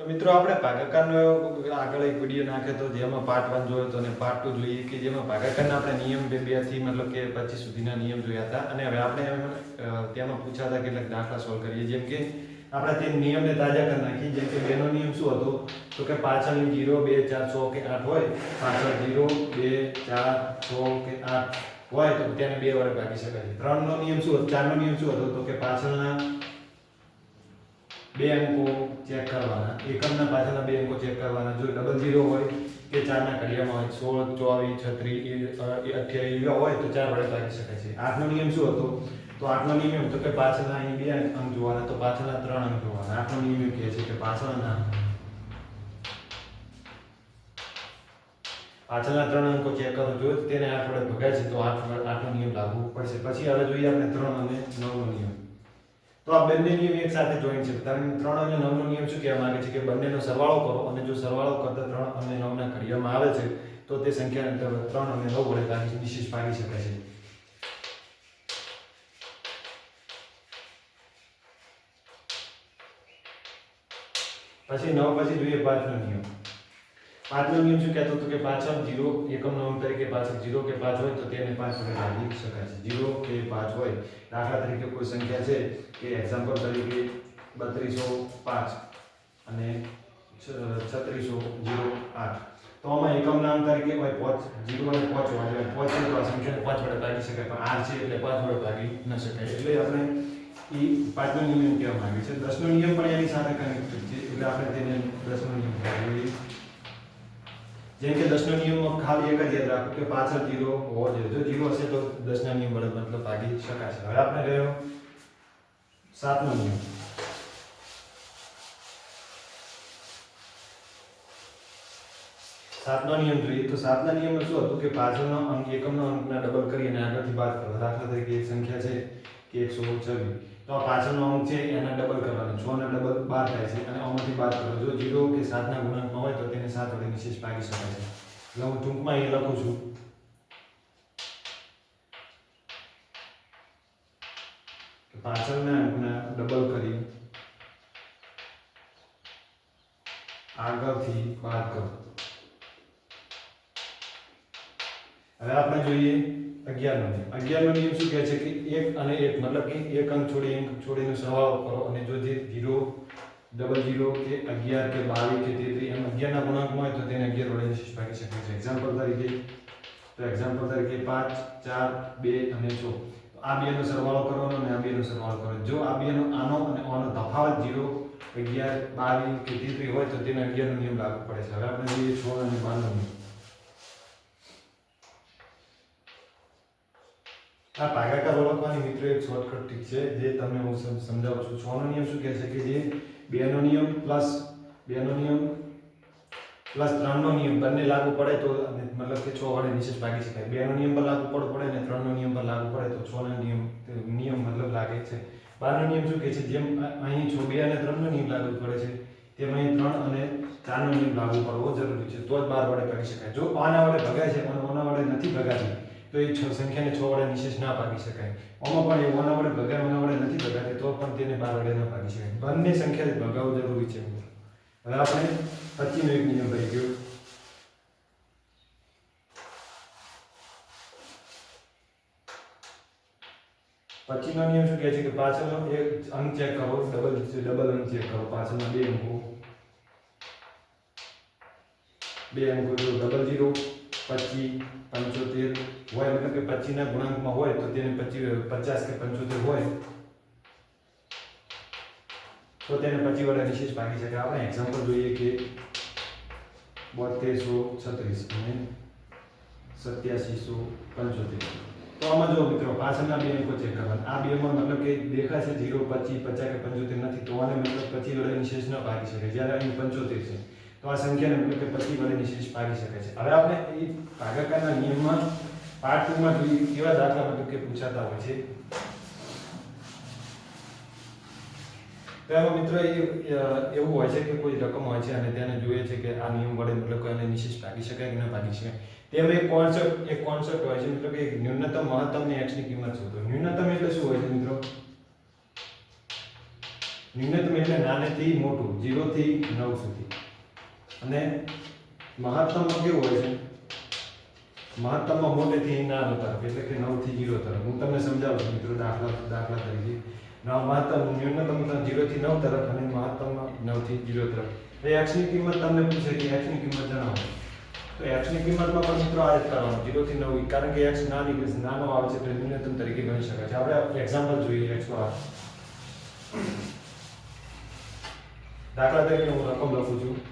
તો મિત્રો આપણે ભાગાકારનો આગળ એક વીડિયો નાખ્યો હતો, જેમાં પાર્ટ વન જોયો હતો અને પાર્ટ ટુ જોઈએ કે જેમાં ભાગાકારના આપણે નિયમ બે બેથી મતલબ કે પચીસ સુધીના નિયમ જોયા હતા. અને હવે આપણે તેમાં પૂછ્યા હતા કેટલાક દાખલા સોલ્વ કરીએ. જેમ કે આપણે તે નિયમને તાજા કરી નાખીએ. જેમ કે બેનો નિયમ શું હતો? તો કે પાછળની જીરો બે, ચાર, છ કે આઠ હોય, પાછળ જીરો બે, ચાર, છ કે આઠ હોય, તો તેને બે વડે ભાગી શકાય ત્રણનો નિયમ શું હતો? ચારનો નિયમ શું હતો? તો કે પાછળના બે અંકો ચેક કરવાના. એકમના પાછળના બે અંકો ચેક કરવાના. જો ડબલ ઝીરો હોય કે ચારના ઘડિયામાં હોય, સોળ, ચોવીસ, છત્રીસ અઠ્યાવીસ એવા હોય તો ચાર વડે ભાગી શકાય છે. આઠનો નિયમ શું હતો? તો આઠનો નિયમ એમ તો કે પાછળના અહીં બે અંક જોવાના, તો પાછળના ત્રણ અંક જોવાના. આઠનો નિયમ એમ કહે છે કે પાછળના પાછળના ત્રણ અંકો ચેક કરો, જો તેને આઠ વડે ભગાય છે તો આઠ આઠનો નિયમ લાગુ પડશે. પછી હવે જોઈએ આપણે ત્રણ અને નવનો નિયમ. તો આ બંને નિયમ એક સાથે જોઈન છે. કારણ કે ત્રણ અને નવનો નિયમ શું કહેવા માંગે છે કે બંનેનો સરવાળો કરો અને જો સરવાળો કરતા ત્રણ અને નવના ઘડિયામાં આવે છે, તો તે સંખ્યાને ત્રણ અને નવ વડે ભાગી નિશેષ ભાગી શકાય છે. પછી નવ પછી જોઈએ પાંચનો નિયમ. પાંચનો નિયમ શું કહેતો હતો કે પાછળ જીરો એકમનો અંક તરીકે પાછળ જીરો કે પાંચ હોય તો તેને પાંચ વડે ભાગી શકાય છે. જીરો કે પાંચ હોય દાખલા તરીકે કોઈ સંખ્યા છે કે એક્ઝામ્પલ તરીકે બત્રીસો પાંચ અને છત્રીસો જીરો આઠ. તો આમાં એકમના નામ તરીકે હોય પાંચ જીરો અને પાંચ હોય એટલે પાંચ આ સંખ્યાને પાંચ વડે ભાગી શકાય પણ આઠ છે એટલે પાંચ વડે ભાગી ન શકાય. એટલે આપણે એ પાંચનો નિયમ કહેવા માંગે છે દસનો નિયમ પણ એની સાથે કનેક્ટેડ છે એટલે આપણે તેને દસનો નિયમ કહેવાય જેમ કે દસનો નિયમમાં ખાલી એક જ યાદ રાખો કે પાછળ જીરો હોવો જોઈએ. જો જીરો હશે તો દસના નિયમ વડે મતલબ ભાગી શકાશે હવે આપણે રહ્યો સાતનો નિયમ. સાતનો નિયમ જોઈએ તો સાતના નિયમમાં શું હતું કે પાછળનો અંક, એકમનો અંકના ડબલ કરી અને આગળથી બાદ કરો. દાખલા તરીકે એક સંખ્યા છે કે એકસો છવ્વીસ. તો આ પાછળનો અંક છે, એના ડબલ કરવાનો. છ ના ડબલ બાર થાય છે, અને આમાંથી બાદ કરો. જો જીરો કે સાતના ગુણાંકમાં હોય તો તેને સાત વડે નિશેષ ભાગી શકાય છે. એટલે હું ટૂંકમાં એ લખું છું. પાછળના અંકના ડબલ કરી આગળથી બાદ કરો. હવે આપણે જોઈએ અગિયારનો નિયમ નિયમ શું કહે છે કે એક અને એક, મતલબ કે એક અંક છોડી અંક છોડીનો સરવાળો કરો અને જો જે જીરો ડબલ જીરો કે અગિયાર કે બાવીસ કે તેત્રીસ એમ અગિયારના ગુણાંકમાં હોય તો તેને અગિયાર વડે નિશેષ ભાગી શકાય છે. એક્ઝામ્પલ તરીકે, તો એક્ઝામ્પલ તરીકે પાંચ, ચાર, બે અને છ આ બેનો સરવાળો કરવાનો અને આ બેનો સરવાળો કરવાનો. જો આ બેનો આનો અને આનો તફાવત જીરો અગિયાર, બાવીસ કે તેત્રીસ હોય તો તેને અગિયારનો નિયમ લાગુ પડે છે. હવે આપણે જોઈએ છ અને બારનો નિયમ. આ ભાગાકાર ઓળખવાની મિત્રો એક શોર્ટકટ ટ્રીક છે, જે તમને હું સમજાવું છું. છ નો નિયમ શું કહે છે કે જે બે નો નિયમ પ્લસ બે નો નિયમ પ્લસ ત્રણ નો નિયમ બંને લાગુ પડે તો મતલબ કે છ વડે નિશેષ ભાગી શકાય. બે નો નિયમ પર લાગુ પડવો પડે અને ત્રણ નો નિયમ પર લાગુ પડે તો છ નો નિયમ નિયમ મતલબ લાગે છે. બાર નો નિયમ શું કહે છે? જેમ અહીં છ બે અને ત્રણ નો નિયમ લાગુ પડે છે, તેમ અહીં ત્રણ અને ચાર નો નિયમ લાગુ પડવો જરૂરી છે. તો જ બાર વડે ભાગી શકાય. જો આના વડે ભગાય છે અને ઓના વડે નથી ભગાતી તો એ છ સંખ્યાને છ વડે નિશેષ ના ભાગી શકાય. આમાં પણ એ ઓના વડે ભગાય ઓના વડે નથી ભગાતી, તો પણ તેને બાર વડે ના ભાગી શકાય. બંને સંખ્યા ભગાવવું જરૂરી છે. હવે આપણે પચીનો એક નિયમ રહી ગયો પચીનો નિયમ શું કહે છે કે પાછળનો એક અંક ચેક કરો ડબલ ડબલ અંક ચેક કરો પાછળના બે અંકો. બે અંકો જો ડબલ જીરો પચીસ પંચોતેર હોય મતલબ કે પચીસના ગુણાંકમાં હોય, તો તેને પચીસ પચાસ કે પંચોતેર હોય, તો તેને પચીસ વડે નિશેષ ભાગી શકાય. આપણે એક્ઝામ્પલ જોઈએ કે બોતેરસો છત્રીસ અને સત્યાસીસો પંચોતેર. તો આમાં જો મિત્રો, પાછળના બે અંકો ચેક કરવાના. આ બેમાં મતલબ કે દેખાય છે જીરો પચીસ પચાસ કે પંચોતેર નથી, તો આને મતલબ પચીસ વડે નિશેષ ન ભાગી શકે જ્યારે અહીં પંચોતેર છે. તો આ સંખ્યાને ઉપયોગ વડે નિશેષ ભાગી શકે છે. હવે આપણે એ ભાગાકારના નિયમમાં પાર્ટ ટુમાં જોઈએ કેવા દાખલા મતલબ કે પૂછાતા હોય છે. તો મિત્રો એવું હોય છે કે કોઈ રકમ હોય છે અને તેને જોઈએ છે કે આ નિયમ વડે મતલબ કે આને નિશેષ ભાગી શકાય કે ન ભાગી શકાય. તેમાં એક કોન્સેપ્ટ એક કોન્સેપ્ટ હોય છે મતલબ કે ન્યૂનતમ મહત્તમ ને એક્સની કિંમત શોધો ન્યૂનતમ એટલે શું હોય છે મિત્રો? ન્યૂનતમ એટલે નાનેથી મોટું 0 થી 9 સુધી અને મહાત્તમમાં કેવું હોય છે? મહત્તમમાં મોટેથી નાનો તરફ, એટલે કે નવથી જીરો તરફ. હું તમને સમજાવું છું, મિત્રો, દાખલા દાખલા તરીકે. નવ મહત્તમ ન્યૂનતમ તો 0 થી 9 તરફ અને મહત્તમમાં નવથી જીરો તરફ. એ એક્સની કિંમત તમને પૂછે કે એક્સની ની કિંમત જણાવો. તો એક્સની કિંમતમાં પણ મિત્રો આ જ કરવાનું 0 થી 9 કારણ કે એક્સ નાની નાનો આવે છે એટલે ન્યૂનતમ તરીકે ગણી શકાય છે. આપણે એક્ઝામ્પલ જોઈએ એક્સ વાર. દાખલા તરીકે હું રકમ લખું છું.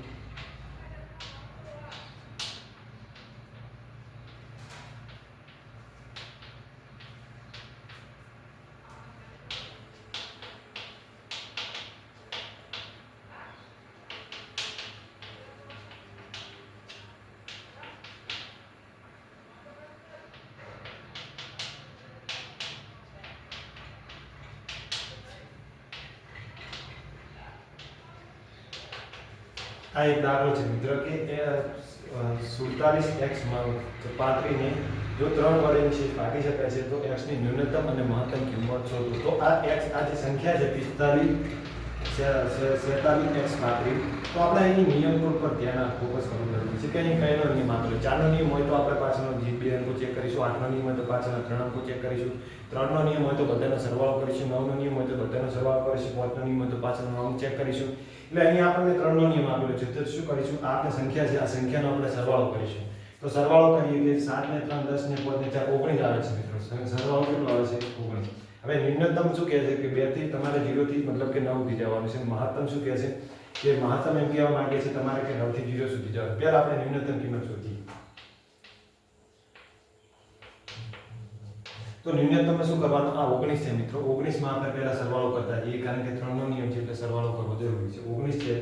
દાખલો છે. મિત્ર કે સુડતાલીસ એક્સ પાંત્રીને જો ત્રણ વડે છે ભાગી શકાય છે, તો એક્સની ન્યૂનતમ અને મહત્તમ કિંમત શોધો. તો આ એક્સ આ જે સંખ્યા છે, પિસ્તાલીસ સેતાલીસ એક્સ પાંત્રીસ તો આપણે એની નિયમ પર ધ્યાન ફોકસ કરવું જરૂરી કે અહીં કઈનો નિયમ આપેલો ચારનો નિયમ હોય તો આપણે પાછળનો જે ચેક કરીશું, આઠનો નિયમ તો પાછળના ત્રણ અંકો ચેક કરીશું, ત્રણનો નિયમ હોય તો બધાનો સરવાળો કરીશું, નવનો નિયમ હોય તો બધાનો સરવાળો કરીશું, પાંચનો નિયમ હોય તો પાછળનો અંક ચેક કરીશું. એટલે અહીંયા આપણને ત્રણનો નિયમ આપેલો છે. તો શું કરીશું? આપણે સંખ્યા છે. આ સંખ્યાનો આપણે સરવાળો કરીશું. તો સરવાળો કરીએ કે સાત ને ત્રણ, દસ ને પાંચ ને ચાર, ઓગણીસ આવે છે મિત્રો. સરવાળો કેટલો આવે છે? ઓગણીસ. હવે ન્યૂનતમ શું કહે છે? કે બેથી તમારે જીરો થી મતલબ કે નવથી જવાનું છે. મહત્તમ શું કહે છે? કે મહત્તમ એમ કહેવા માંગે છે તમારે કે નવથી જીરો સુધી જવાનું. પહેલા આપણે ન્યૂનતમ કિંમત શોધીએ. તો ન્યૂનતમ શું કરવાનું? આ ઓગણીસ છે મિત્રો. ઓગણીસમાં આપણે પહેલા સરવાળો કરતા જઈએ, કારણ કે ત્રણનો નિયમ સરવાળો કરવો જરૂરી છે. ઓગણીસ છે.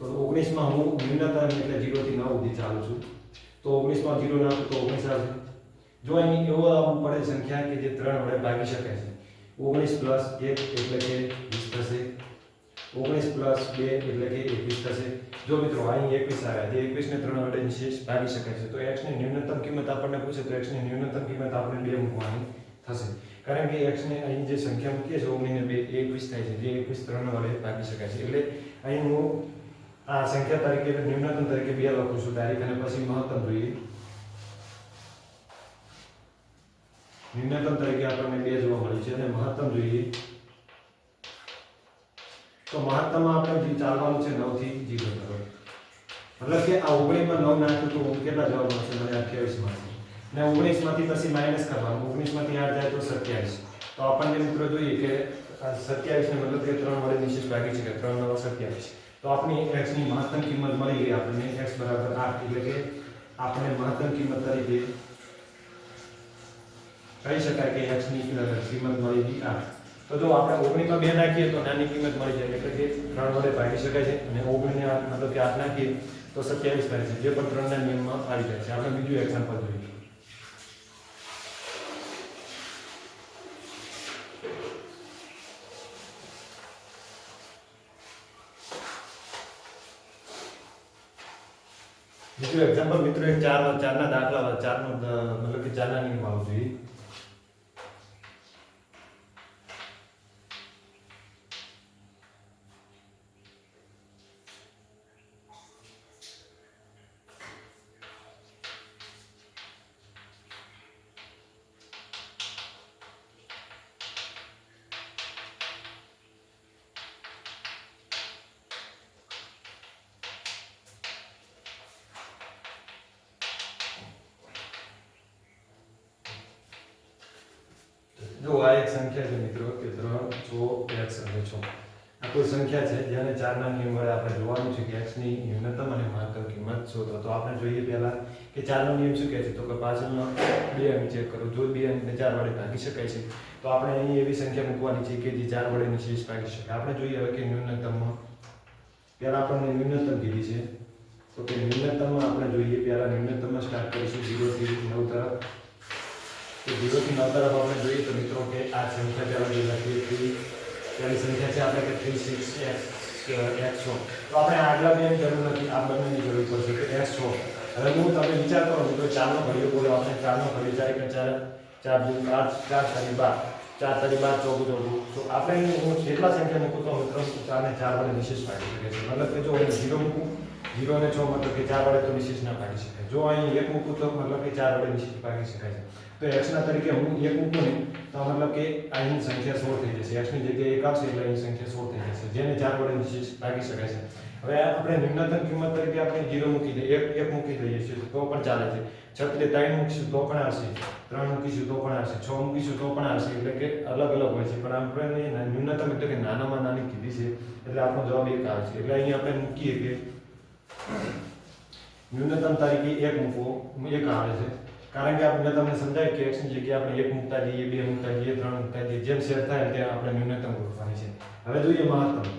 તો ઓગણીસમાં હું ન્યૂનતમ એટલે જીરોથી નવ સુધી ચાલુ છું. તો ઓગણીસમાં જીરો નાખું તો ઓગણીસ આવશે. જો અહીં એવો પડે સંખ્યા કે જે ત્રણ વડે ભાગી શકાય છે. ઓગણીસ પ્લસ એક એટલે કે વીસ થશે. ઓગણીસ પ્લસ બે એટલે કે એકવીસ થશે. જો મિત્રો અહીં એકવીસ આવ્યા, જે એકવીસને ત્રણ વડે નિશેષ ભાગી શકાય છે, તો એક્સની ન્યૂનતમ કિંમત આપણને પૂછે તો એક્સની ન્યૂનતમ કિંમત આપણે બે મૂકવાની થશે. કારણ કે x ને અહીં જે સંખ્યા મૂકીએ છીએ ઓગણીને બે એકવીસ થાય છે જે એકવીસ ત્રણ વડે ભાગી શકાય છે એટલે અહીં હું આ સંખ્યા તરીકે ન્યૂનતમ તરીકે બે લખું છું તારીખ અને પછી મહત્તમ જોઈએ ન્યૂનતમ તરીકે આપણને બે જોવા મળી છે અને મહત્તમ જોઈએ તો મહત્તમમાં આપણે જે ચાલવાનું છે 9 થી 0 તરફ મતલબ કે આ 19 માં 9 નાખ્યું તો કેટલા જવાબ મળશે મને 28 મળશે ને ઓગણીસમાંથી પછી માઇનસ કરવાનું, ઓગણીસમાંથી આઠ જાય તો 27 તો આપણને મિત્રો જોઈએ કે 27 મતલબ કે ત્રણ વડે નિશેષ ભાગી છે કે ત્રણ નવા 27 તો આપણી એક્સની મહત્તમ કિંમત મળી ગઈ આપણને એક્સ બરાબર આઠ, એટલે કે આપણે મહત્તમ કિંમત તરીકે કહી શકાય કે એક્સની કિંમત મળી ગઈ આઠ. તો જો આપણે ઓગણીમાં બે નાખીએ તો નાની કિંમત મળી જાય, એટલે કે ત્રણ વડે ભાગી શકાય છે, અને 19 ને 8 મતલબ કે આઠ નાખીએ તો 27 થાય છે, જે પણ ત્રણના નિયમમાં આવી જાય છે. આપણે બીજું એક્ઝામ્પલ જોઈએ બીજું એક્ઝામ્પલ મિત્રો એક ચાર ચારના દાખલા ચારનો દ- મતલબ કે ચારના નિયમ આવવું એક સંખ્યા છે મિત્રો કે ત્રણ છ એક્સ અને છ આ કોઈ સંખ્યા છે, જેને ચારના નિયમ વડે આપણે જોવાનું છે કે એક્સની ન્યૂનતમ અને મહત્તમ કિંમત શોધો. તો આપણે જોઈએ પહેલા કે ચારનો નિયમ શું કહે છે? તો કે પાછળનો બે અંક ચેક કરો. જો બે અંકને ચાર વડે ભાગી શકાય છે, તો આપણે અહીં એવી સંખ્યા મૂકવાની છે કે જે ચાર વડે નિશેષ ભાગી શકાય આપણે જોઈએ હવે કે ન્યૂનતમમાં પહેલાં આપણને ન્યૂનતમ કીધી છે. તો કે ન્યૂનતમમાં આપણે જોઈએ, પહેલા ન્યૂનતમમાં સ્ટાર્ટ કરીશું. 0 થી 9 તરફ. તો 0 થી 9 તરફ આપણે જોઈએ તો મિત્રો કે આ સંખ્યા પહેલા જે લખીએ થ્રી તેની સંખ્યા છે આપણે કે થ્રી સિક્સ એક્સ છો તો આપણે આગલા બેની જરૂર નથી, આ બંનેની જરૂર પડશે કે છો હવે હું તમે વિચાર કરો મિત્રો ચારનો ઘડિયો બોલો, આપણે ચારનો ઘડિયો ચાર કે ચાર ચાર દુ આઠ ચાર તારીખ બાર. ચાર તારી બાર ચોગું ચોગું તો આપણે હું જેટલા સંખ્યા મૂકું તો મિત્રો ચારને ચાર વડે નિશેષ પાડી શકે છે. મતલબ કે જો હું ઝીરો મૂકું ઝીરો ને છ મતલબ કે ચાર વડે તો નિશેષ ના પાડી શકાય. જો અહીં એક મૂકું તો મતલબ કે ચાર વડે નિશેષ પાડી શકાય છે. તો એક્સના તરીકે હું એક મૂકું ને તો મતલબ કે અહીં સંખ્યા સોળ થઈ જશે. એક્સની જગ્યાએ એક આવશે એટલે અહીં સંખ્યા સોળ થઈ જશે. જેને ચાર વડે નિશેષ ભાગી શકાય છે. હવે આપણે ન્યૂનતમ કિંમત તરીકે આપણે જીરો મૂકી દઈએ. એક એક મૂકી દઈએ છીએ તો પણ ચાલે છે. છત્રી ત્રણ મૂકીશું તો પણ આવશે. ત્રણ મૂકીશું તો પણ આવશે. છ મૂકીશું તો પણ આવશે. એટલે કે અલગ અલગ હોય છે. પણ આપણે ન્યૂનતમ એટલે કે નાનામાં નાની કીધી છે. એટલે આપણો જવાબ એક આવે છે. એટલે અહીં આપણે મૂકીએ કે ન્યૂનતમ તરીકે એક મૂકવો, એક આવે છે. કારણ કે આપણે તમને સમજાય કે એક્સની જગ્યાએ આપણે એક મૂકતા જઈએ, બે મૂકતા જઈએ, ત્રણ મૂકતા જઈએ. જેમ શેર થાય તેમ આપણે ન્યૂનતમ ગોઠવાની છે. હવે જોઈએ મહત્તમ.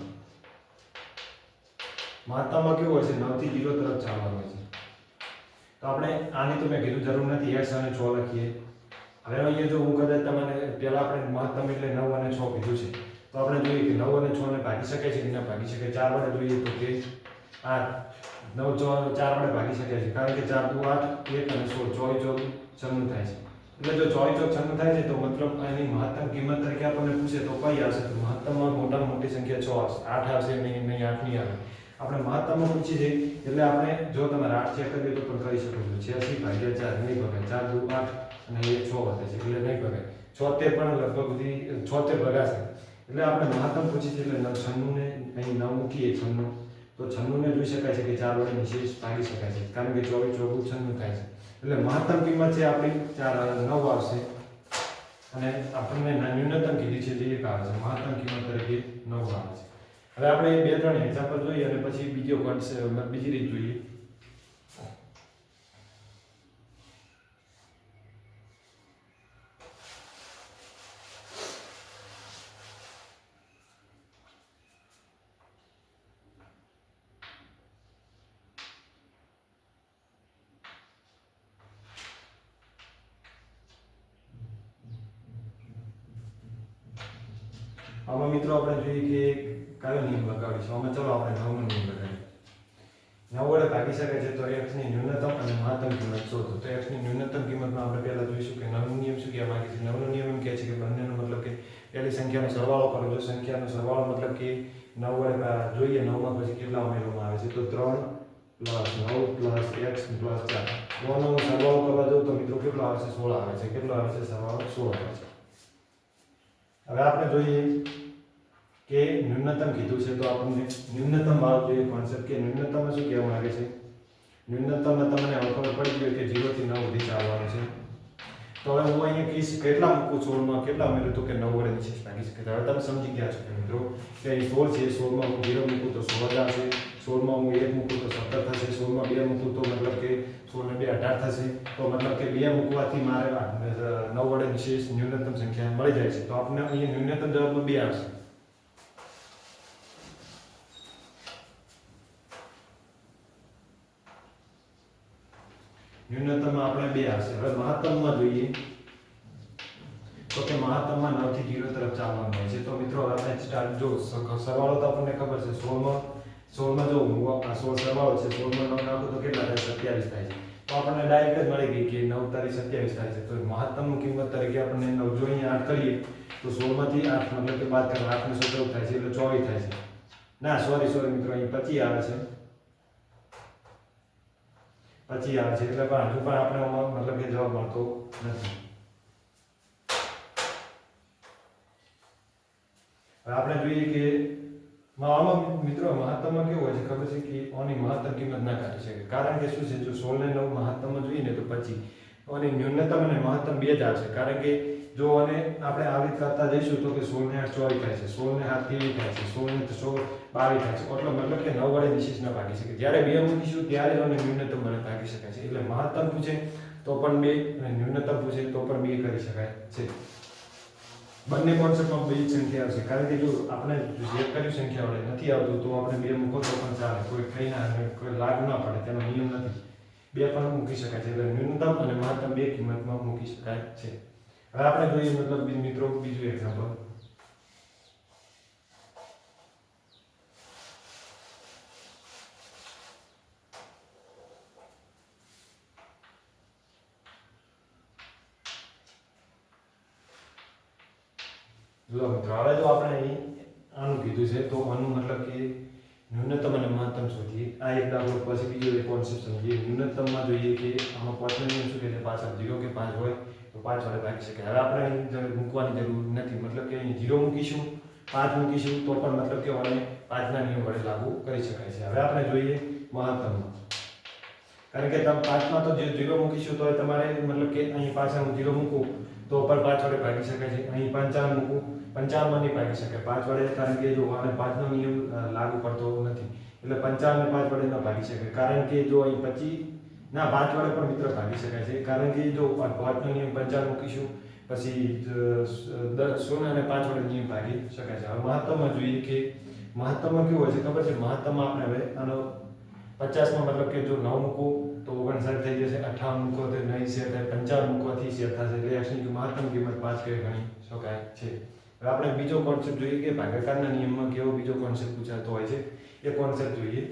મહત્તમમાં કેવું હોય છે? નવથી જીરો તરફ ચાલવાનું હોય છે. તો આપણે આની તો મેં કીધું જરૂર નથી. એક્સ અને છ લખીએ. હવે અહીંયા જો હું કદાચ તમને પહેલાં આપણે મહત્તમ એટલે નવ અને છ કીધું છે. તો આપણે જોઈએ કે નવ અને છ ને ભાગી શકે છે કે ના ભાગી શકે ચાર વડે જોઈએ તો કે આઠ. નવ ચાર વડે ભાગી શકાય છે. કારણ કે ચાર દુ આઠ, એક અને સોળ ચોવીસ ચોક છન્નું થાય છે. એટલે જો ચોવીસ ચોક છન્નું થાય છે, તો મતલબ એની મહત્તમ કિંમત તરીકે આપણને પૂછે તો કઈ આવશે? તો મહત્તમમાં મોટામાં મોટી સંખ્યા છ આવશે. આઠ આવશે નહીં નહીં, આઠ નહીં આવે. આપણે મહત્તમમાં પૂછી છે એટલે આપણે જો તમારે આઠ ચેક કરીએ તો પણ કરી શકો છો. છ્યાસી ભાગ્યા ચાર નહીં ભગાય. ચાર દુ આઠ અને એક છ વધે છે, એટલે નહીં ભગાય. છોતેર પણ લગભગ બધી છોતેર ભગાશે. એટલે આપણે મહત્તમ પૂછી છે એટલે છન્નું ને અહીં નવ મૂકીએ, છન્નું. તો છન્નુંને જોઈ શકાય છે કે ચાર વડે નિશેષ ભાગી શકાય છે. કારણ કે ચોવીસ ચોગું છન્નું થાય છે. એટલે મહત્તમ કિંમત છે આપણી ચાર, નવ આવશે. અને આપણને ન્યૂનતમ કીધી છે જે એક આવે છે. મહત્તમ કિંમત તરીકે નવ આવે છે. હવે આપણે બે, ત્રણ એક્ઝામ્પલ જોઈએ અને પછી બીજો કોન્સેપ્ટ બીજી રીત જોઈએ. આમાં મિત્રો આપણે જોઈએ કે કયો નિયમ લગાવીશું આમાં ચલો આપણે નવનો નિયમ લગાવીએ નવ વડે ભાગી શકાય છે તો x ની ન્યૂનતમ અને મહત્તમ કિંમત શોધો. તો x ની ન્યૂનતમ કિંમતમાં આપણે પહેલા જોઈશું કે નવનો નિયમ શું કહેવા માંગે છે? નવનો નિયમ એમ કહે છે કે બંનેનો મતલબ કે પહેલી સંખ્યાનો સરવાળો કરો. જો સંખ્યાનો સરવાળો મતલબ કે નવ વડે જોઈએ, નવમાં પછી કેટલા ઉમેરવામાં આવે છે? તો ત્રણ પ્લસ નવ પ્લસ એક્સ પ્લસ ચાર. નવનો સરવાળો કરવા જાઉં તો મિત્રો કેટલો આવે છે? સોળ આવે છે. કેટલો આવે છે? સરવાળો સોળ આવે છે. હવે આપણે જોઈએ કે ન્યૂનતમ કીધું છે, તો આપણને ન્યૂનતમ વાળો જોઈએ કોન્સેપ્ટ કે ન્યૂનતમ શું કહેવા માંગે છે? ન્યૂનતમમાં તમને ખબર પડી ગઈ કે 0 થી 9 સુધી ચાલવાનું છે. તો હવે હું અહીંયા કહીશ કેટલા મૂકું સોળમાં કેટલા ઉમેરું તો કે નવ વડે નિશેષ ભાગી શકે હવે તમે સમજી ગયા છો મિત્રો, કે અહીં સોળ છે, સોળમાં હું જીરો મૂકું તો સોળ જ છે, સોળમાં હું એક મૂકું તો સત્તર થશે, સોળમાં બે મૂકું તો મતલબ કે સોળ ને બે અઢાર થશે. તો મતલબ કે બે મૂકવાથી મારે નવ વડે નિશેષ ન્યૂનતમ સંખ્યા મળી જાય છે. તો આપણે અહીંયા ન્યૂનતમ જવાબમાં બે આવશે. ન્યૂનતમ આપણે બે આવશે હવે મહત્તમમાં જોઈએ. તો કે મહત્તમમાં 9 થી 0 તરફ ચાલવાનું હોય છે. તો મિત્રો આપણે સ્ટાર્ટ જો સરવાળો તો આપણને ખબર છે. 16 માં 16 માં જો હું આ 16 સરવાળો છે 16 માં 9 નાખું તો કેટલા થાય? 27 થાય છે. તો આપણને ડાયરેક્ટ જ મળી ગઈ કે 9 તારીખ 27 થાય છે. તો મહત્તમ કિંમત તરીકે આપણને 9 જો અહીંયા 8 કરીએ, તો 16 માંથી 8 મતલબ કે બાદ કરવા 8 ને 17 થાય છે, એટલે 24 થાય છે. ના સોરી સોરી મિત્રો, અહીં 25 આવે છે. પછી આવે છે એટલે પણ હજુ પણ આપણે મતલબ કે જવાબ મળતો નથી. આપણે જોઈએ કે આમાં મિત્રો મહત્તમમાં કેવું હોય છે? ખબર છે કે ઓની મહત્તમ કિંમત ના કાઢી શકે. કારણ કે શું છે? જો સોળ ને નવ મહત્તમમાં જોઈએ ને તો પછી ઓની ન્યૂનતમ અને મહત્તમ બે જ આવશે કારણ કે જો અને આપણે આવી રીતે કરતા જઈશું તો કે સોળ ને આઠ ચોવીસ થાય છે સોળ ને આઠ ત્રેવીસ થાય છે સોળ ને સોળ બાવીસ થાય છે. એટલે મતલબ કે નવ વડે નિશેષ ના ભાગી શકે. જ્યારે બે મૂકીશું ત્યારે અને ન્યૂનતમ મને ભાગી શકાય છે. એટલે મહત્તમ પૂછે તો પણ બે અને ન્યૂનતમ પૂછે તો પણ બે કરી શકાય છે. બંને કોન્સેપ્ટમાં બે સંખ્યા આવશે. કારણ કે જો આપણે જે કર્યું સંખ્યા વડે નથી આવતું, તો આપણે બે મૂકો તો પણ ચાલે. કોઈ કઈ ના કોઈ લાગ ના પડે. તેનો નિયમ નથી. બે પણ મૂકી શકાય છે. એટલે ન્યૂનતમ અને મહત્તમ બે કિંમતમાં મૂકી શકાય છે. હવે આપણે જોઈએ મતલબ મિત્રો બીજું એક્ઝામ્પલ જો મિત્રો, હવે જો આપણે અહીં આનું કીધું છે, તો આનું મતલબ કે ન્યૂનતમ અને મહત્તમ શોધીએ. આ એક દાખલો પછી બીજો એક કોન્સેપ્ટ સમજીએ. ન્યૂનતમમાં જોઈએ કે આમાં પાંચનો નિયમ શું કહે છે? પાછળ જીરો કે પાંચ હોય? તો પાંચ વડે ભાગી શકાય હવે આપણે અહીં મૂકવાની જરૂર નથી. મતલબ કે અહીં જીરો મૂકીશું, પાંચ મૂકીશું, તો પણ મતલબ કે વડે પાંચના નિયમ વડે લાગુ કરી શકાય છે. હવે આપણે જોઈએ મહત્તમ. કારણ કે તમે પાંચમાં તો જીરો મૂકીશું, તો તમારે મતલબ કે અહીં પાછળ હું જીરો મૂકું, તો પણ પાંચ વડે ભાગી શકાય છે. અહીં પંચાવન મૂકું, પંચાવનમાં નહીં ભાગી શકાય. પાંચ વડે કારણ કે જો આને પાંચનો નિયમ લાગુ પડતો નથી. એટલે પંચાવન ને પાંચ વડે ન ભાગી શકાય. કારણ કે જો અહીં પચીસ ના પાંચ વડે પણ મિત્ર ભાગી શકાય છે. કારણ કે જો પાંચનો નિયમ પંચાવન મૂકીશું, પછી સોના અને પાંચ વડે નિયમ ભાગી શકાય છે. હવે મહત્તમમાં જોઈએ કે મહત્તમમાં કેવું હોય છે? ખબર છે? મહત્તમમાં આપણે હવે આનો પચાસમાં મતલબ કે જો નવ મૂકો, તો ઓગણસાઠ થઈ જશે, અઠાવન મૂકો તો નહીં શેર થાય, પંચાવન મૂકવાથી શેર થશે. એટલે એક્સની મહત્તમ કિંમત પાંચ કે ગણી શકાય છે. હવે આપણે બીજો કોન્સેપ્ટ જોઈએ કે ભાગાકારના નિયમમાં કેવો બીજો કોન્સેપ્ટ પૂછાતો હોય છે? એ કોન્સેપ્ટ જોઈએ.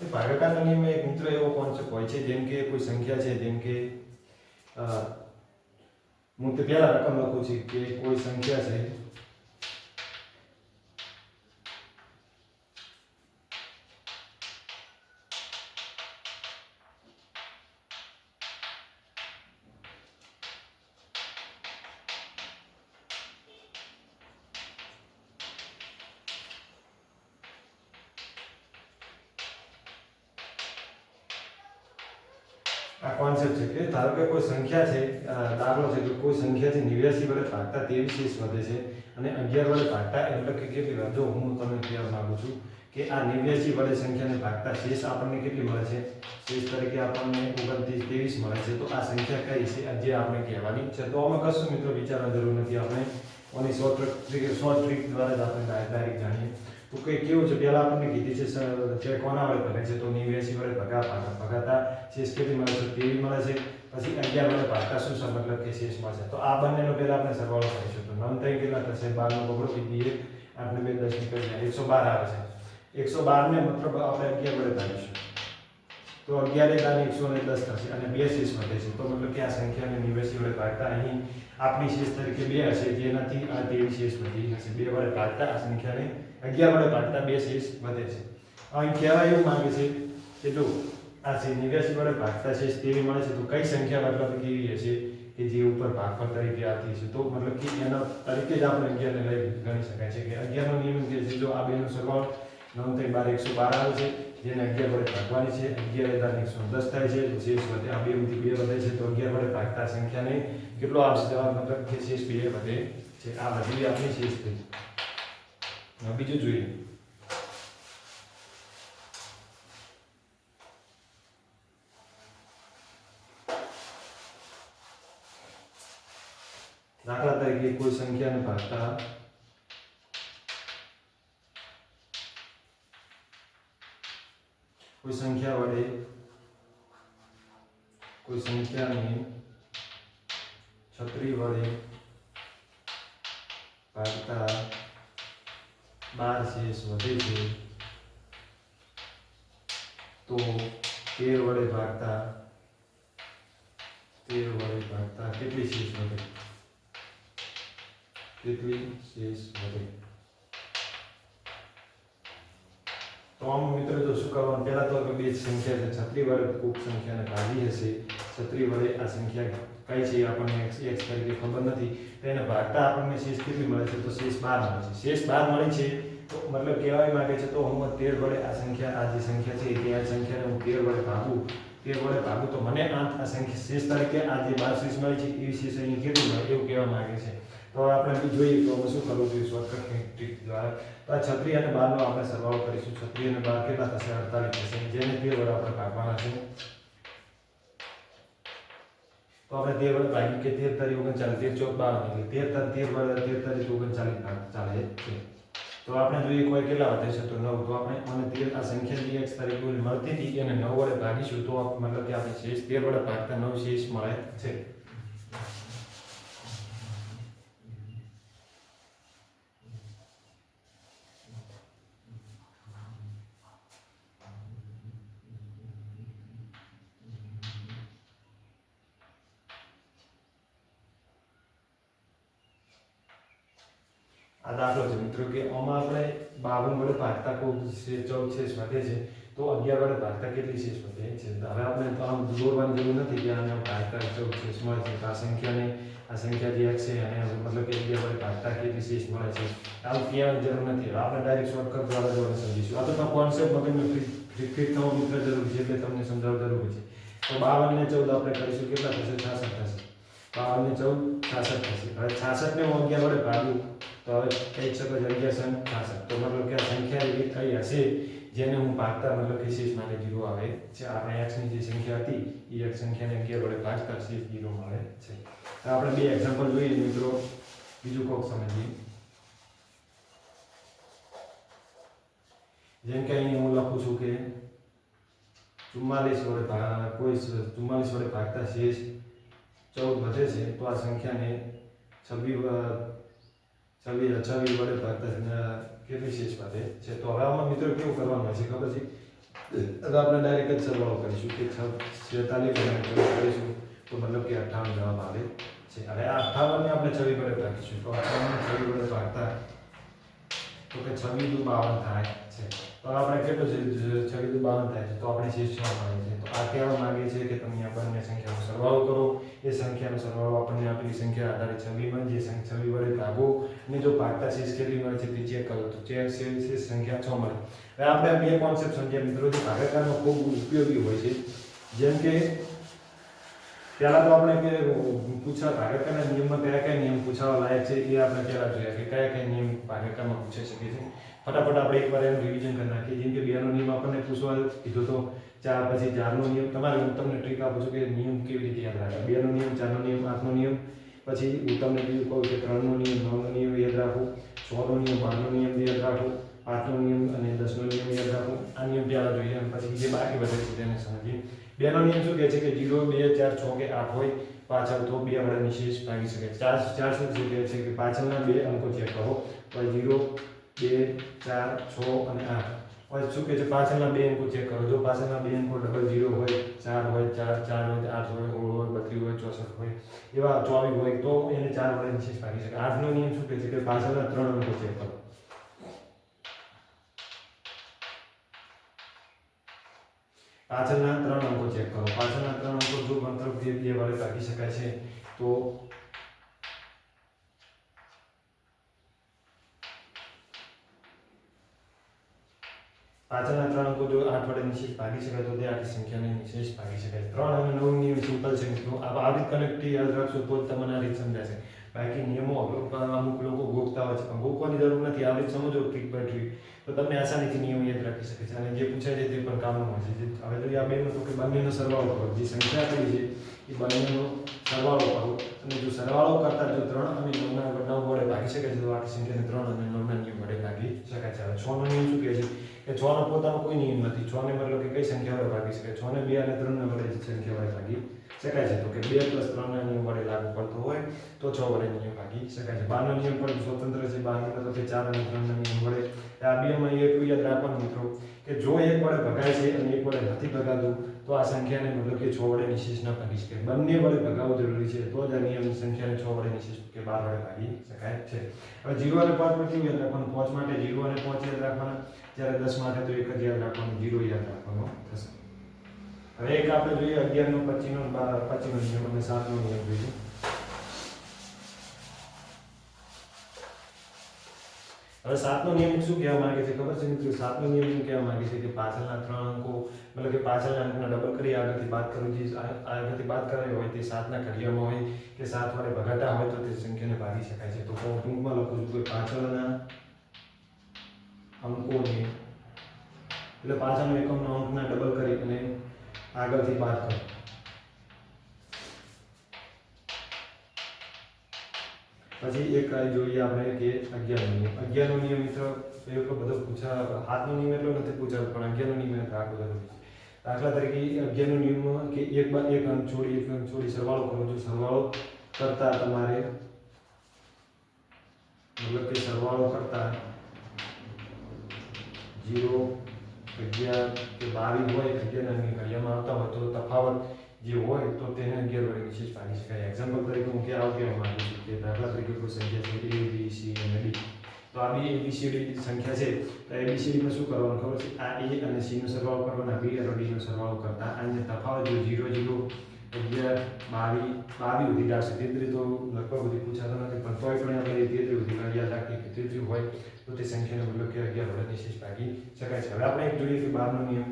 ભાગાકારના નિયમમાં એક મિત્ર એવો કોન્સેપ્ટ હોય છે? જેમ કે કોઈ સંખ્યા છે? જેમ કે હું તે પહેલા રકમ લખું છું કે કોઈ સંખ્યા છે? કોન્સેપ્ટ છે. કે ધારો કે કોઈ સંખ્યા છે દાખલો છે કે કોઈ સંખ્યા છે નેવ્યાસી વડે ભાગતા ત્રેવીસ શેષ વધે છે અને અગિયાર વડે ભાગતા એટલે કે કેટલી વાર? હું તમને કહેવા માંગુ છું કે આ નેવ્યાસી વડે સંખ્યાને ભાગતા શેષ આપણને કેટલી મળે છે? શેષ તરીકે આપણને ઓગણત્રીસ, ત્રેવીસ મળે છે. તો આ સંખ્યા કઈ છે? જે આપણે કહેવાની છે. તો અમે કશું મિત્રો વિચારવા જરૂર નથી. આપણે ઓની શોર્ટ ટ્રીક શોર્ટ ટ્રીક દ્વારા જ આપણે ડાયરેક્ટ જાણીએ. તો કે કેવું છે? પહેલા આપણને કીધી છે જે કોના વડે ભગે છે, તો નેવ્યાસી વડે ભગા ભાગા ભગાતા, શેષ કેટલી મળે છે? તેવી મળે છે. પછી અગિયાર વડે ભાગતા શું છે મતલબ કે શેષમાં છે તો આ બંનેનો પહેલા આપણે સરવાળો કરીશું. તો નવ ત્રણ કેટલા થશે? બારનો બગડો કીધી એક? આપણે બે દસ નીકળી એકસો બાર આવે છે. એકસો બારને મતલબ આપણે અગિયાર વડે ભાગીશું. તો અગિયાર એક અને એકસો ને દસ થશે અને બે શેષ વધે છે. તો મતલબ કે આ સંખ્યાને નેવ્યાસી વડે ભાગતા અહીં આપણી શેષ તરીકે બે હશે. જેનાથી આ તેવી શેષ વધી હશે. બે વડે ભાગતા આ સંખ્યાને અગિયાર વડે ભાગતા બે શેષ વધે છે અહીં કહેવા એવું માંગે છે કે જો આ છે નેવ્યાસી વડે ભાગતા શેષ તેવી મળે છે તો કઈ સંખ્યા મતલબ કેવી હશે કે જે ઉપર ભાગફળ તરીકે આવતી છે તો મતલબ કે એના તરીકે જ આપણે અગિયારને લઈ ગણી શકાય છે કે અગિયારનો નિયમ જે છે જો આ બેનો સરવાળો નવ ત્રણ બાર એકસો બાર આવે છે જેને અગિયાર વડે ભાગવાની છે અગિયાર હજાર એકસો દસ થાય છે શેષ વધે આ બે માંથી બે વધે છે તો અગિયાર વડે ભાગતા સંખ્યાને કેટલો આવશે જવાબ મતલબ કે શેષ બે વધે છે આ બધી આપણી શેષ થઈ બીજું જોઈએ દાખલા તરીકે કોઈ સંખ્યાને ભાગતા કોઈ સંખ્યા વડે કોઈ સંખ્યાને છત્રી વડે ભાગતા બાર શેષ વધે છે, તો તેર વડે ભાગતા, તેર વડે ભાગતા કેટલી શેષ વધે? કેટલી શેષ વધે? તો આમ મિત્રો જો શું પહેલા તો બે સંખ્યા છે, છત્રી વડે ખૂબ સંખ્યાને ભાગી હશે, છત્રી વડે આ સંખ્યા કઈ છે આપણને એક્સ એક્સ તરીકે ખબર નથી, તો એને ભાગતા આપણને શેષ કેટલી મળે છે? તો શેષ બાર મળે છે. શેષ બાર મળે છે મતલબ કહેવાય માંગે છે તો હું તેર વડે આ સંખ્યા, આ જે સંખ્યા છે તે આ સંખ્યાને હું તેર વડે ભાગું. તેર વડે ભાગું તો મને આ સંખ્યા શેષ તરીકે આ જે બાર શેષ મળી છે એ શેષ અહીં કેટલું મળે એવું કહેવા માંગે છે. તો આપણે જોઈએ તો અમે શું કરવું જોઈએ શોર્ટકટ ટ્રીક દ્વારા. તો આ છત્રી અને બારનો આપણે સરવાળો કરીશું. છત્રી અને બાર કેટલા થશે? અડતાલીસ થશે. જેને તેર વડે આપણે ભાગવાના છે, તો આપણે તેર વડે ભાગી કે તેર તારીખ ઓગણચાલીસ, તેર ચોક બાર તેર તાર, તેર વડે તેર તારીખ ઓગણચાલીસ ભાગ ચાલે છે. તો આપણે જોઈએ કોઈ કેટલા વધે છે તો નવ. તો આપણે મને તેર આ સંખ્યા એક્સ તારીખ મળતી હતી એને નવ વડે ભાગીશું તો મતલબ કે આપણે શેષ તેર વડે ભાગતા નવ શેષ મળે છે. આ દાખલો છે. મિત્રો, કે આમાં આપણે બાવન વડે ભાગતા કોઈ છે? ચૌદ શેષ વધે છે. તો અગિયાર વડે ભાગતા કેટલી શેષ વધે છે. હવે આપણે તો આમ દોરવાની જરૂર નથી કે આને ભાગતા ચૌદ શેષ મળે છે. આ સંખ્યાને, આ સંખ્યા જે છે અને મતલબ કે અગિયાર વડે ભાગતા કેટલી શેષ મળે છે. આવું ક્યાં જરૂર નથી. આપણે ડાયરેક્ટ શોર્ટકટ દ્વારા જોડે સમજીશું. આ તો કોન્સેપ્ટ મગજમાં ફિટ થવો મિત્ર જરૂરી છે, એટલે તમને સમજાવવા જરૂરી છે. તો બાવન ને ચૌદ આપણે કરીશું. કેટલા થશે? છાસઠ થશે. બાવન ને ચૌદ, છાસઠ થશે. હવે છાસઠ ને હું અગિયાર વડે ભાગ્યું તો હવે કહી શકો છો અગિયાર સન છાસઠ તો મતલબ કે આ સંખ્યા એવી કઈ હશે, જેને હું ભાગતા મતલબ કે શેષ માટે જીરો આવે છે. આપણે એક્સની જે સંખ્યા હતી, એ એક સંખ્યાને અગિયાર વડે ભાગતા શેષ જીરો મળે છે. તો આપણે બે એક્ઝામ્પલ જોઈએ મિત્રો. બીજું કોક સમજીએ. જેમ કે અહીં હું લખું છું કે ચુમ્માલીસ વડે કોઈ ચુમ્માલીસ વડે ભાગતા શેષ ચૌદ વધે છે, તો આ સંખ્યાને છવ્વીસ છવ્વીસ છવ્વીસ વડે ભાગતા શેષ વધે છે તો હવે આમાં મિત્રો કેવું કરવાનું છે ખબર છે? આપણે ડાયરેક્ટ જ સરવાળો કરીશું કે છેતાલીસ વડે કરીશું. તો મતલબ કે અઠ્ઠાવન જવાબ આવે છે. હવે આ અઠાવનને આપણે છવ્વીસ વડે ભાગીશું. તો અઠાવન છવ્વીસ વડે ભાગતા તો કે છવ્વીસ દુ બાવન થાય છે. તો આપણે કેટલું છવ્વીસ બાવન થાય છે, તો આપણે શેષ મળે છે તો આ કહેવા માંગે છે કે તમે આ બંને સંખ્યાનો સરવાળો કરો. એ સંખ્યાનો સરવાળો આપણને આપેલી સંખ્યા આધારે છવ્વીમાં જે છવ્વી વડે ભાગો અને જો ભાગતા શેષ કેટલી મળે છે? તે ચેક કરો. તો ચેક શેષ સંખ્યા છ મળે. હવે આપણે બે કોન્સેપ્ટ સમજ્યા મિત્રો, જે ભાગાકારનો ખૂબ ઉપયોગી હોય છે, જેમ કે પહેલા તો આપણે કે પૂછા ભાગાકારના નિયમમાં કયા કયા નિયમ પૂછાવા લાયક છે એ આપણે પહેલા જોયા કે કયા કયા નિયમ ભાગાકારમાં પૂછાઈ શકે છે. ફટાફટ આપણે એકવાર એનું રિવિઝન કરી નાખીએ. જેમ કે બેનો નિયમ આપણને પૂછવા કીધો તો ચાર પછી ચારનો નિયમ. તમારે હું તમને ટ્રીક આપું છું કે નિયમ કેવી રીતે યાદ રાખે? બેનો નિયમ, ચારનો નિયમ, આઠનો નિયમ, પછી હું તમને બીજું કહું કે ત્રણનો નિયમ, નવનો નિયમ યાદ રાખું છનો નિયમ, બારનો નિયમ યાદ રાખવું આઠનો નિયમ અને દસનો નિયમ યાદ રાખવું આ નિયમ પહેલાં જોઈએ અને પછી જે બાકી વધે છે તેને સમજીએ. બેનો નિયમ શું કહે છે કે જીરો, બે, ચાર, છ કે આઠ હોય, પાછળ તો બે વડે નિશેષ ભાગી શકે. ચાર ચાર શું કહે છે કે પાછળના બે અંકો ચેક કરો તો જીરો, બે, ચાર, છ અને આઠ. પછી શું કહે છે? પાછળના બે અંકો ચેક કરો. જો પાછળના બે અંકો ડબલ જીરો હોય, ચાર હોય, ચાર ચાર હોય આઠ હોય ઓળ હોય, બત્રીસ હોય, ચોસઠ હોય, એવા ચોવીસ હોય, તો એને ચાર વડે નિશેષ ભાગી શકે. આઠનો નિયમ શું કહે છે કે પાછળના ત્રણ અંકો ચેક કરો પાછળના ત્રણ અંકો ચેક કરો. પાછળના ત્રણ અંકો જો મંત્ર બે બે વડે ભાગી શકાય છે, તો પાછળના ત્રણ અંકો જો આઠ વડે નિશેષ ભાગી શકાય, તો તે આખી સંખ્યાને નિશેષ ભાગી શકાય. ત્રણ અને નવ નિયમ સિમ્પલ છે મિત્રો. આ રીત કનેક્ટ યાદ રાખશો તો જ તમને આ રીત સમજાશે બાકી નિયમો અમુક લોકો ગોખતા હોય છે, પણ ગોખવાની જરૂર નથી. આ સમજો ટ્રીક બાય ટ્રીક તો તમને આસાનીથી નિયમ યાદ રાખી શકે છે. અને જે પૂછાય છે તે પણ કામનું હોય છે. હવે તો આ બેનો તો કે બંનેનો સરવાળો કરો. જે સંખ્યા આપેલી છે, એ બંનેનો સરવાળો કરો. અને જો સરવાળો કરતા જો ત્રણ અને નવના નવ વડે ભાગી શકે છે, તો આખી સંખ્યાને ત્રણ અને નવના નિયમ વડે ભાગી શકાય છે. હવે છનો નિયમ શું કહે છે? કે છ નો પોતાનો કોઈ નિયમ નથી. છ ને મતલબ કે કઈ સંખ્યા વડે ભાગી શકે? છ ને બે અને ત્રણ ને વડે સંખ્યા વડે ભાગી શકાય છે તો કે બે પ્લસ ત્રણ નિયમ વડે લાગુ પડતો હોય તો છ વડે નિયમ ભાગી શકાય છે બારનો નિયમ પણ સ્વતંત્ર છે બાર મતલબ કે ચાર અને ત્રણ ના નિયમ વડે આ બેમાં એટલું યાદ રાખવાનું મિત્રો કે જો એક વડે ભગાય છે અને એક વડે નથી ભગાતું તો આ સંખ્યાને મતલબ કે છ વડે નિશેષ ન ભાગી શકે બંને વડે ભગાવવું જરૂરી છે તો જ આ નિયમ સંખ્યાને છ વડે નિશેષ કે બાર વડે ભાગી શકાય છે હવે જીરો અને પાંચ પર કેવું યાદ રાખવાનું પાંચ માટે જીરો અને પાંચ યાદ રાખવાના જ્યારે દસ માટે તો એક જ યાદ રાખવાનું જીરો યાદ રાખવાનો થશે હવે એક આપણે જોઈએ અગિયારનો પચીનો પચીનો નિયમ અને સાતનો નિયમ જોઈએ હવે સાતનો નિયમ શું કહેવા માંગે છે? ખબર છે મિત્રો? સાતનો નિયમ શું કહેવા માંગે છે કે પાછળના ત્રણ અંકો, મતલબ કે પાછળના અંકના ડબલ કરી આગળથી બાદ કરવું જે આગળથી બાદ કરાવી હોય તે સાતના ઘડિયામાં હોય, કે સાત વડે ભગાતા હોય તો તે સંખ્યાને ભાગી શકાય છે. તો હું ટૂંકમાં લખું છું કે પાછળના અંકોને, એટલે પાછળનો એકમનો અંકના ડબલ કરી અને આગળથી બાદ કરો. પછી એક જોઈએ આપણે કે અગિયારનો નિયમ. અગિયારનો નિયમ મિત્ર લોકો બધો પૂછા હાથનો નિયમ એટલો નથી પૂછાતો, પણ અગિયારનો નિયમ આટલો બધો છે. દાખલા તરીકે અગિયારનો નિયમ કે એક બાદ એક અંક છોડી, એક અંક છોડી, સરવાળો કરો. છો સરવાળો કરતા તમારે, મતલબ કે સરવાળો કરતા, જીરો અગિયાર કે બાવીસ હોય અગિયાર ઘડિયામાં આવતા હોય તો તફાવત જે હોય તો તેને અગિયાર વડે વિશેષ ભાગી શકાય એક્ઝામ્પલ તરીકે હું ક્યાં આવું કહેવા માંગુ છું કે દાખલા તરીકે કોઈ સંખ્યા છે એ બી સી અને ડી તો આ બી એબીસીડી સંખ્યા છે. તો એબીસીડીમાં શું કરવાનું ખબર છે? આ એ અને સી નો સરવાળો કરવાના બી અને ડી નો સરવાળો કરતા. અને તફાવત જો ઝીરો ઝીરો અગિયાર બાવીસ બાવીસ સુધી તેત્રી તો લગભગ બધી પૂછાતો નથી, પણ તોય પણ આપણે તેત્રી સુધી યાદ રાખીએ કે તેત્રી હોય તો તે સંખ્યાનો મતલબ કે અગિયાર વડે નિશેષ ભાગી શકાય છે. હવે આપણે એક જોઈએ કે બારનો નિયમ.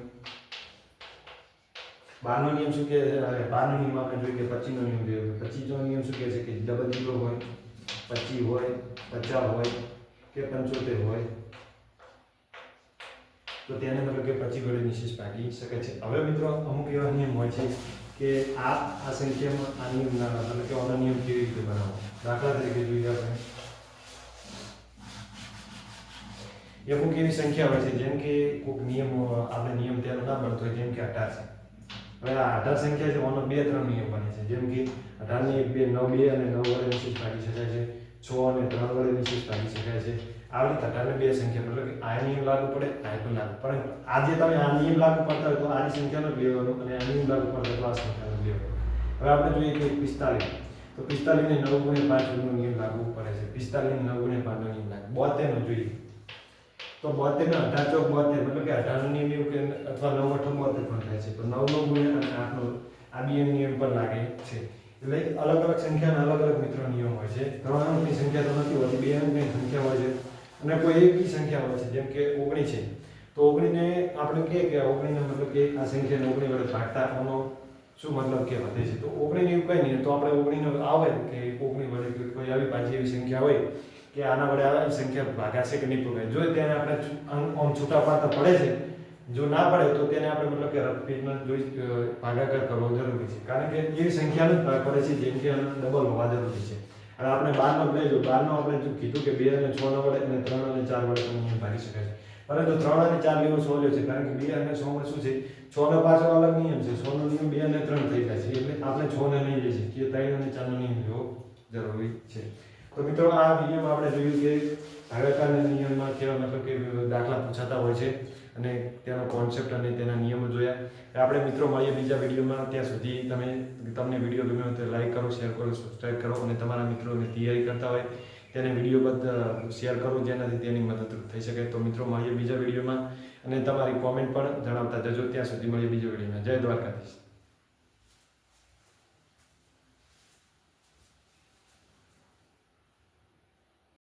બારનો નિયમ શું કહે છે? બારનો નિયમ આપણે જોઈએ કે પચીસનો નિયમ જોઈએ. પચીસનો નિયમ શું કહે છે? કે ડબલ જીરો હોય પચીસ હોય, પચાસ હોય કે પંચોતેર હોય, તો તેને મતલબ કે પચીસ વડે નિશેષ ભાગી શકે છે. હવે મિત્રો અમુક એવા નિયમ હોય છે કે આ આ સંખ્યામાં આ નિયમ ના મતલબ કે આનો નિયમ કેવી રીતે બનાવો? દાખલા તરીકે જોઈએ આપણે. એ અમુક એવી સંખ્યા હોય છે, જેમ કે કોઈક નિયમ આપણે નિયમ ત્યારે ના બનતો હોય, જેમ કે અઢાર છે. હવે આ અઢાર સંખ્યા છે, આનો બે ત્રણ નિયમ બને છે. જેમ કે અઢારની એક બે, નવ બે અને નવ વડે વિશેષ ભાગી શકાય છે. છ અને ત્રણ વડે વિશેષ ભાગી શકાય છે. આવી રીતે અઢારને બે સંખ્યા મતલબ કે આ નિયમ લાગુ પડે, આ પણ લાગુ પડે. આજે તમે આ નિયમ લાગુ પડતા હોય તો આની સંખ્યાનો બે લેવાનો અને આ નિયમ લાગુ પડતા તો આ સંખ્યાનો બે હવે આપણે જોઈએ કે પિસ્તાલીસ. તો પિસ્તાલીસ ને નવ ગુણ્યા પાંચ નો નિયમ લાગુ પડે છે. પિસ્તાલીસ નવ ગુણ્યા પાંચ નો નિયમ લાગુ. બોતેર નો જોઈએ. તો બોતેર ને અઢાર ચોક બોતેર, મતલબ કે અઢાર નો નિયમ એવું કે અથવા નવ અઠમ બોતેર પણ થાય છે. તો નવ નો ગુણ્યા અને આઠ નો, આ બે નિયમ પણ લાગે છે. એટલે અલગ અલગ સંખ્યાના અલગ અલગ મિત્રો નિયમ હોય છે. ત્રણ અંકની સંખ્યા તો નથી હોતી, બે અંકની સંખ્યા હોય છે. અને કોઈ બી સંખ્યા હોય છે, જેમ કે ઓગણી છે. તો ઓગણીને આપણે કહીએ કે ઓગણીને મતલબ કે આ સંખ્યાને ઓગણી વડે ભાગતા આનો શું મતલબ કે વધે છે? તો ઓગણીને એવું કંઈ નહીં, તો આપણે ઓગણીનો આવે કે ઓગણી વડે કોઈ આવી પાછી એવી સંખ્યા હોય કે આના વડે આવે સંખ્યા ભાગાશે કે નહીં ભગાય જો તેને આપણે આમ છૂટા પાડતા પડે છે, જો ના પડે તો તેને આપણે મતલબ કે રફપેટમાં જોઈ ભાગાકાર કરવો જરૂરી છે. કારણ કે એવી સંખ્યાનો જ ભાગ પડે છે, જેમ કે ડબલ હોવા જરૂરી છે. હવે આપણે બારનો લઈ જો બારનો આપણે જો કીધું કે બે અને છ ન વડે અને ત્રણ અને ચાર વડે નિયમ ભાગી શકાય છે. પરંતુ ત્રણ અને ચાર લેવો સહેલો છે, કારણ કે બે અને છ માં શું છે? છ નો પાછળ અલગ નિયમ છે. છ નો નિયમ બે અને ત્રણ થઈ જાય છે. એટલે આપણે છ ને નહીં લઈ શકીએ ત્રણ અને ચાર નો નિયમ લેવો જરૂરી છે. તો મિત્રો, આ નિયમ આપણે જોયું કે ભાગાકારના નિયમમાં કેવા મતલબ કે દાખલા પૂછાતા હોય છે. અને તેનો કોન્સેપ્ટ અને તેના નિયમો જોયા. આપણે મિત્રો મળીએ બીજા વિડીયોમાં. ત્યાં સુધી તમે, તમને વીડિયો ગમ્યો તો લાઈક કરો શેર કરો સબસ્ક્રાઈબ કરો અને તમારા મિત્રોને તૈયારી કરતા હોય તેને વીડિયો બધ શેર કરો જેનાથી તેની મદદરૂપ થઈ શકે. તો મિત્રો મળીએ બીજા વિડીયોમાં અને તમારી કોમેન્ટ પણ જણાવતા જજો. ત્યાં સુધી મળીએ બીજા વિડીયોમાં. જય દ્વારકાધીશ.